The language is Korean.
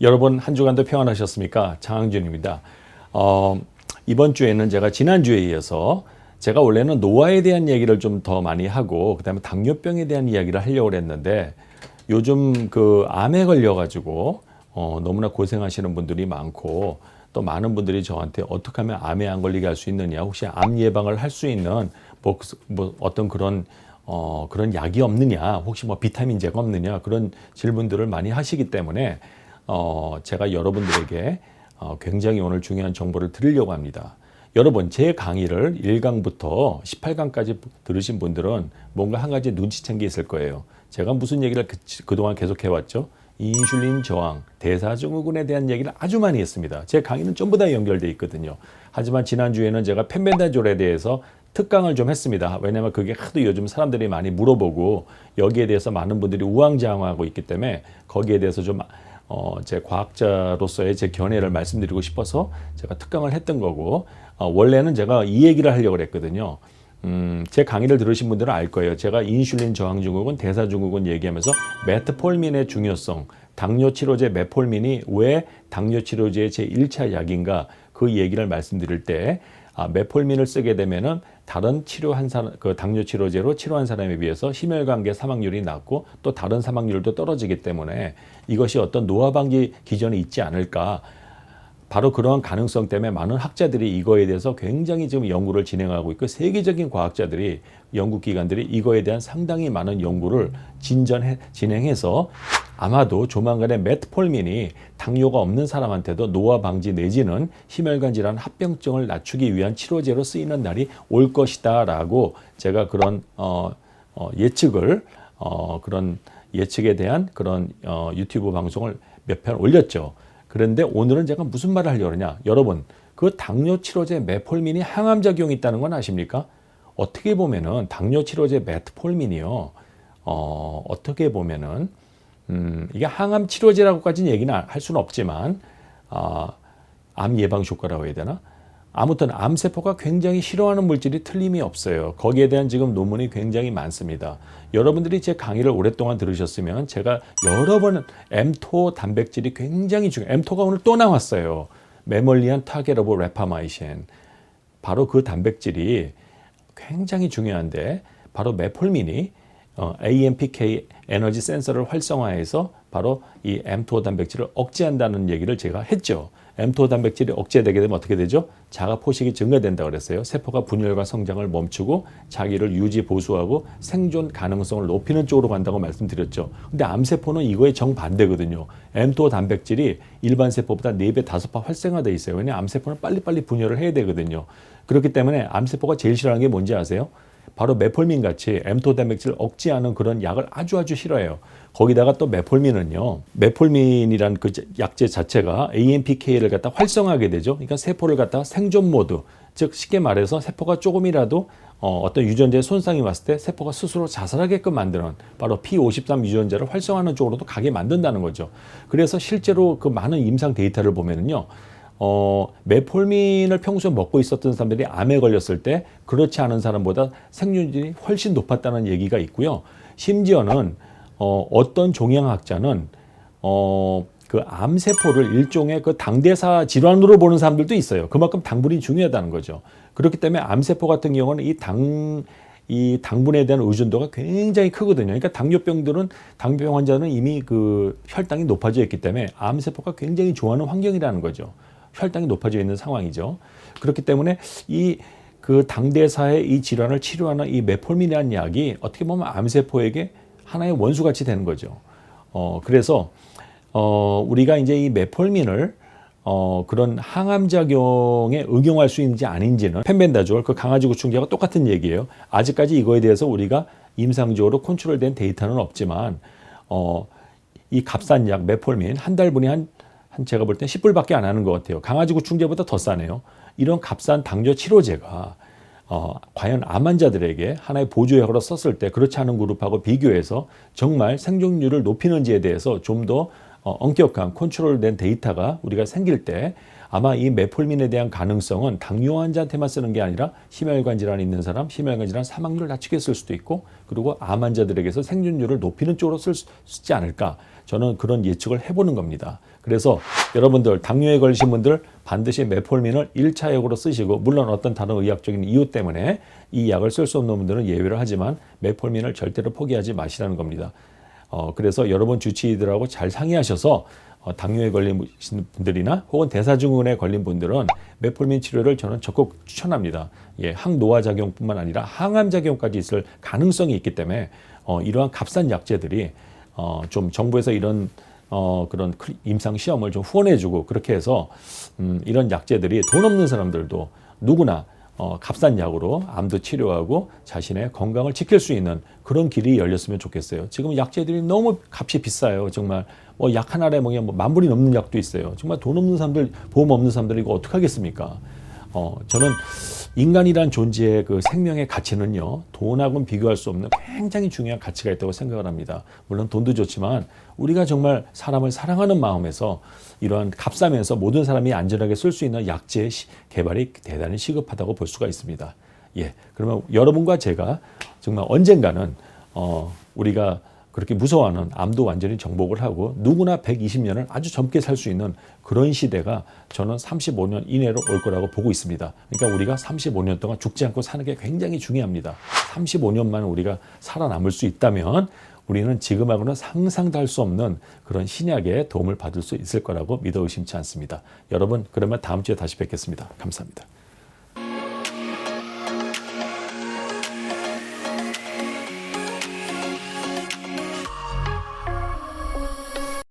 여러분 한 주간도 평안하셨습니까? 장항준입니다. 어, 이번 주에는 제가 지난주에 이어서 제가 원래는 노화에 대한 얘기를 좀 더 많이 하고 그다음에 당뇨병에 대한 이야기를 하려고 했는데 요즘 그 암에 걸려 가지고 어, 너무나 고생하시는 분들이 많고 또 많은 분들이 저한테 어떻게 하면 암에 안 걸리게 할 수 있느냐 혹시 암 예방을 할 수 있는 뭐, 뭐 어떤 그런 어, 그런 약이 없느냐 혹시 뭐 비타민제가 없느냐 그런 질문들을 많이 하시기 때문에 어, 제가 여러분들에게 어, 굉장히 오늘 중요한 정보를 드리려고 합니다. 여러분, 제 강의를 1강부터 18강까지 들으신 분들은 뭔가 한 가지 눈치챈 게 있을 거예요. 제가 무슨 얘기를 그, 그동안 계속 해왔죠? 인슐린 저항, 대사증후군에 대한 얘기를 아주 많이 했습니다. 제 강의는 전부 다 연결돼 있거든요. 하지만 지난주에는 제가 펜벤다졸에 대해서 특강을 좀 했습니다. 왜냐하면 그게 하도 요즘 사람들이 많이 물어보고 여기에 대해서 많은 분들이 우왕좌왕하고 있기 때문에 거기에 대해서 좀 어, 제 과학자로서의 제 견해를 말씀드리고 싶어서 제가 특강을 했던 거고 어, 원래는 제가 이 얘기를 하려고 했거든요. 음, 제 강의를 들으신 분들은 알 거예요. 제가 인슐린 저항 증후군, 대사 증후군 얘기하면서 메트폴민의 중요성, 당뇨 치료제 메폴민이 왜 당뇨 치료제의 제 1차 약인가 그 얘기를 말씀드릴 때 아, 메폴민을 쓰게 되면은 다른 치료한 사람 그 당뇨 치료제로 치료한 사람에 비해서 심혈관계 사망률이 낮고 또 다른 사망률도 떨어지기 때문에 이것이 어떤 노화 방지 기전이 있지 않을까. 바로 그러한 가능성 때문에 많은 학자들이 이거에 대해서 굉장히 지금 연구를 진행하고 있고 세계적인 과학자들이 연구 기관들이 이거에 대한 상당히 많은 연구를 진전해 진행해서 아마도 조만간에 메트폴민이 당뇨가 없는 사람한테도 노화 방지 내지는 심혈관 질환 합병증을 낮추기 위한 치료제로 쓰이는 날이 올 것이다라고 제가 그런 어, 어, 예측을 어, 그런 예측에 대한 그런 어, 유튜브 방송을 몇 편 올렸죠. 그런데 오늘은 제가 무슨 말을 하려고 하냐. 여러분, 그 당뇨 치료제 메폴민이 항암 작용이 있다는 건 아십니까? 어떻게 보면은 당뇨 치료제 메트폴민이요. 어, 어떻게 보면은 음, 이게 항암 치료제라고까지는 얘기는 할 수는 없지만 아, 암 예방 효과라고 해야 되나? 아무튼 암세포가 굉장히 싫어하는 물질이 틀림이 없어요. 거기에 대한 지금 논문이 굉장히 많습니다. 여러분들이 제 강의를 오랫동안 들으셨으면 제가 여러 번 m토 단백질이 굉장히 중요. m토가 오늘 또 나왔어요. 메멀리안 타게러브 레파마이신. 바로 그 단백질이 굉장히 중요한데 바로 메폴민이 어, AMPK 에너지 센서를 활성화해서 바로 이 mTOR 단백질을 억제한다는 얘기를 제가 했죠. mTOR 단백질이 억제되게 되면 어떻게 되죠? 자가 포식이 증가된다 그랬어요. 세포가 분열과 성장을 멈추고 자기를 유지 보수하고 생존 가능성을 높이는 쪽으로 간다고 말씀드렸죠. 근데 암세포는 이거에 정반대거든요. mTOR 단백질이 일반 세포보다 4배, 5배 활성화돼 있어요. 왜냐 암세포는 빨리빨리 분열을 해야 되거든요. 그렇기 때문에 암세포가 제일 싫어하는 게 뭔지 아세요? 바로 메폴민 같이 엠토 단백질을 억제하는 그런 약을 아주 아주 싫어해요. 거기다가 또 메폴민은요. 메폴민이란 그 약제 자체가 AMPK를 갖다 활성화하게 되죠. 그러니까 세포를 갖다가 생존 모드, 즉 쉽게 말해서 세포가 조금이라도 어, 어떤 유전자에 손상이 왔을 때 세포가 스스로 자살하게끔 만드는 바로 P53 유전자를 활성화하는 쪽으로도 가게 만든다는 거죠. 그래서 실제로 그 많은 임상 데이터를 보면은요. 어, 메폴민을 평소에 먹고 있었던 사람들이 암에 걸렸을 때 그렇지 않은 사람보다 생존율이 훨씬 높았다는 얘기가 있고요. 심지어는 어, 어떤 종양학자는 어, 그 암세포를 일종의 그 당대사 질환으로 보는 사람들도 있어요. 그만큼 당분이 중요하다는 거죠. 그렇기 때문에 암세포 같은 경우는 이 당, 이 당분에 대한 의존도가 굉장히 크거든요. 그러니까 당뇨병들은 당뇨병 환자는 이미 그 혈당이 높아져 있기 때문에 암세포가 굉장히 좋아하는 환경이라는 거죠. 혈당이 높아져 있는 상황이죠. 그렇기 때문에 이 그 당대사의 이 질환을 치료하는 이 메폴민이라는 약이 어떻게 보면 암세포에게 하나의 원수같이 되는 거죠. 어, 그래서 어, 우리가 이제 이 메폴민을 어, 그런 항암 작용에 응용할 수 있는지 아닌지는 펜벤다졸 그 강아지 구충제가 똑같은 얘기예요. 아직까지 이거에 대해서 우리가 임상적으로 컨트롤된 데이터는 없지만 어, 이 값싼 약 메폴민 한 달분이 한, 한 제가 볼 땐 10불밖에 안 하는 것 같아요. 강아지 구충제보다 더 싸네요. 이런 값싼 당뇨 치료제가 어, 과연 암 환자들에게 하나의 보조약으로 썼을 때 그렇지 않은 그룹하고 비교해서 정말 생존율을 높이는지에 대해서 좀더 어, 엄격한 컨트롤된 데이터가 우리가 생길 때 아마 이 메폴민에 대한 가능성은 당뇨 환자한테만 쓰는 게 아니라 심혈관 질환 있는 사람, 심혈관 질환 사망률을 낮추게 쓸 수도 있고 그리고 암 환자들에게서 생존율을 높이는 쪽으로 쓸수 있지 않을까 저는 그런 예측을 해보는 겁니다. 그래서 여러분들 당뇨에 걸리신 분들 반드시 메폴민을 1차 약으로 쓰시고 물론 어떤 다른 의학적인 이유 때문에 이 약을 쓸 수 없는 분들은 예외를 하지만 메폴민을 절대로 포기하지 마시라는 겁니다. 어, 그래서 여러분 주치의들하고 잘 상의하셔서 어, 당뇨에 걸린 분들이나 혹은 대사증후군에 걸린 분들은 메폴민 치료를 저는 적극 추천합니다. 예, 항노화 작용뿐만 아니라 항암 작용까지 있을 가능성이 있기 때문에 어, 이러한 값싼 약제들이 어, 좀 정부에서 이런 어, 그런 클- 임상 시험을 좀 후원해주고 그렇게 해서 음, 이런 약제들이 돈 없는 사람들도 누구나 어, 값싼 약으로 암도 치료하고 자신의 건강을 지킬 수 있는 그런 길이 열렸으면 좋겠어요. 지금 약제들이 너무 값이 비싸요. 정말 뭐 약 하나에 먹으면 뭐 만 불이 넘는 약도 있어요. 정말 돈 없는 사람들, 보험 없는 사람들 이거 어떻게 하겠습니까? 어, 저는 인간이란 존재의 그 생명의 가치는요, 돈하고는 비교할 수 없는 굉장히 중요한 가치가 있다고 생각을 합니다. 물론 돈도 좋지만 우리가 정말 사람을 사랑하는 마음에서 이러한 값싸면서 모든 사람이 안전하게 쓸 수 있는 시- 개발이 대단히 시급하다고 볼 수가 있습니다. 예. 그러면 여러분과 제가 정말 언젠가는 어, 우리가 그렇게 무서워하는 암도 완전히 정복을 하고 누구나 120년을 아주 젊게 살 수 있는 그런 시대가 저는 35년 이내로 올 거라고 보고 있습니다. 그러니까 우리가 35년 동안 죽지 않고 사는 게 굉장히 중요합니다. 35년만 우리가 살아남을 수 있다면 우리는 지금하고는 상상도 할 수 없는 그런 신약의 도움을 받을 수 있을 거라고 믿어 의심치 않습니다. 여러분, 그러면 다음 주에 다시 뵙겠습니다. 감사합니다.